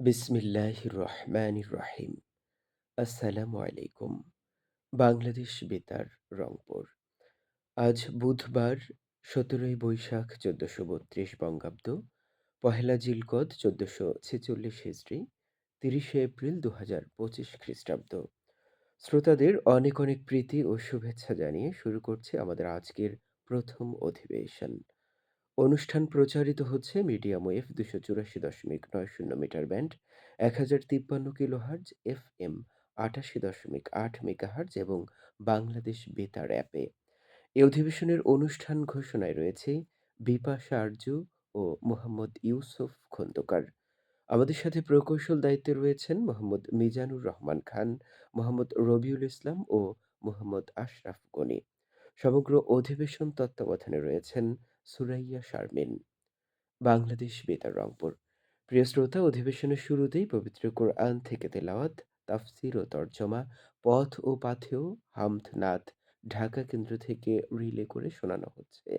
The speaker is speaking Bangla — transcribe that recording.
বিসমিল্লাহির রহমানির রহিম। আসসালামু আলাইকুম। বাংলাদেশ বেতার রংপুর। আজ বুধবার ১৭ই বৈশাখ ১৪৩২ বঙ্গাব্দ, পহেলা জিলকদ ১৪৪৬ হিজরি, ৩০শে এপ্রিল ২০২৫ খ্রিস্টাব্দ। শ্রোতাদের অনেক অনেক প্রীতি ও শুভেচ্ছা জানিয়ে শুরু করছে আমাদের আজকের প্রথম অধিবেশন। অনুষ্ঠান প্রচারিত হচ্ছে মিডিয়াম ওয়েভ দুশো চুরাশি দশমিক নয় শূন্য মিটার ব্যান্ড, এক হাজার তিপ্পান্ন কিলোহার্জ এফ এম আটাশি দশমিক আট মেগাহার্জ এবং বাংলাদেশ বেতার অ্যাপে। এই অধিবেশনের অনুষ্ঠান ঘোষণায় রয়েছে বিপাশা আর্য ও মোহাম্মদ ইউসুফ খন্দকার। আমাদের সাথে প্রকৌশল দায়িত্বে রয়েছেন মোহাম্মদ মিজানুর রহমান খান, মোহাম্মদ রবিউল ইসলাম ও মোহাম্মদ আশরাফ গনি। সমগ্র অধিবেশন তত্ত্বাবধানে রয়েছেন সুরাইয়া শারমিন, বাংলাদেশ বেতার রংপুর। প্রিয় শ্রোতা, অধিবেশনের শুরুতেই পবিত্র কোরআন থেকে তেলাওয়াত, তাফসির ও তর্জমা, পথ ও পাথেও হামথনাথ ঢাকা কেন্দ্র থেকে রিলে করে শোনানো হচ্ছে।